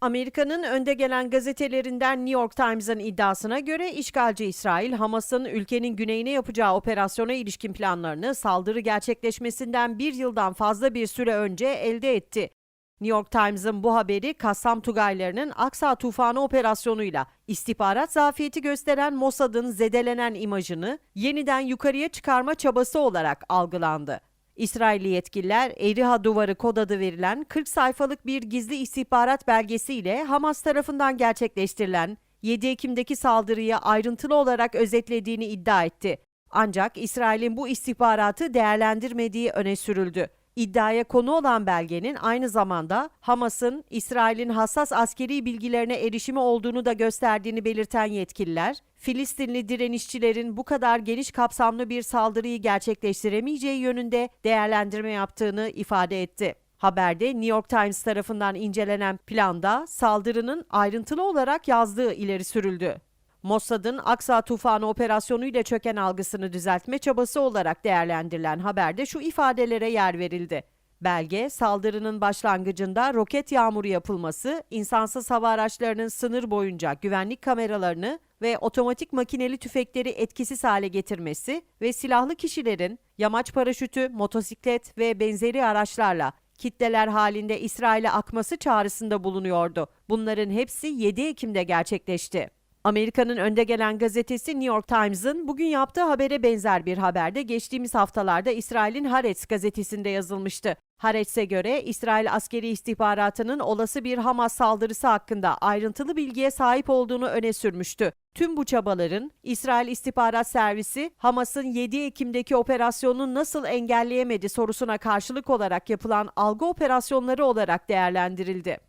Amerika'nın önde gelen gazetelerinden New York Times'ın iddiasına göre işgalci İsrail, Hamas'ın ülkenin güneyine yapacağı operasyona ilişkin planlarını saldırı gerçekleşmesinden bir yıldan fazla bir süre önce elde etti. New York Times'ın bu haberi Kassam Tugaylarının Aksa Tufanı operasyonuyla istihbarat zafiyeti gösteren Mossad'ın zedelenen imajını yeniden yukarıya çıkarma çabası olarak algılandı. İsrailli yetkililer Eriha Duvarı kod adı verilen 40 sayfalık bir gizli istihbarat belgesiyle Hamas tarafından gerçekleştirilen 7 Ekim'deki saldırıyı ayrıntılı olarak özetlediğini iddia etti. Ancak İsrail'in bu istihbaratı değerlendirmediği öne sürüldü. İddiaya konu olan belgenin aynı zamanda Hamas'ın İsrail'in hassas askeri bilgilerine erişimi olduğunu da gösterdiğini belirten yetkililer, Filistinli direnişçilerin bu kadar geniş kapsamlı bir saldırıyı gerçekleştiremeyeceği yönünde değerlendirme yaptığını ifade etti. Haberde New York Times tarafından incelenen planda saldırının ayrıntılı olarak yazdığı ileri sürüldü. Mossad'ın Aksa Tufanı operasyonu ile çöken algısını düzeltme çabası olarak değerlendirilen haberde şu ifadelere yer verildi. Belge, saldırının başlangıcında roket yağmuru yapılması, insansız hava araçlarının sınır boyunca güvenlik kameralarını ve otomatik makineli tüfekleri etkisiz hale getirmesi ve silahlı kişilerin yamaç paraşütü, motosiklet ve benzeri araçlarla kitleler halinde İsrail'e akması çağrısında bulunuyordu. Bunların hepsi 7 Ekim'de gerçekleşti. Amerika'nın önde gelen gazetesi New York Times'ın bugün yaptığı habere benzer bir haberde geçtiğimiz haftalarda İsrail'in Haaretz gazetesinde yazılmıştı. Haaretz'e göre İsrail askeri istihbaratının olası bir Hamas saldırısı hakkında ayrıntılı bilgiye sahip olduğunu öne sürmüştü. Tüm bu çabaların İsrail İstihbarat Servisi Hamas'ın 7 Ekim'deki operasyonu nasıl engelleyemedi sorusuna karşılık olarak yapılan algı operasyonları olarak değerlendirildi.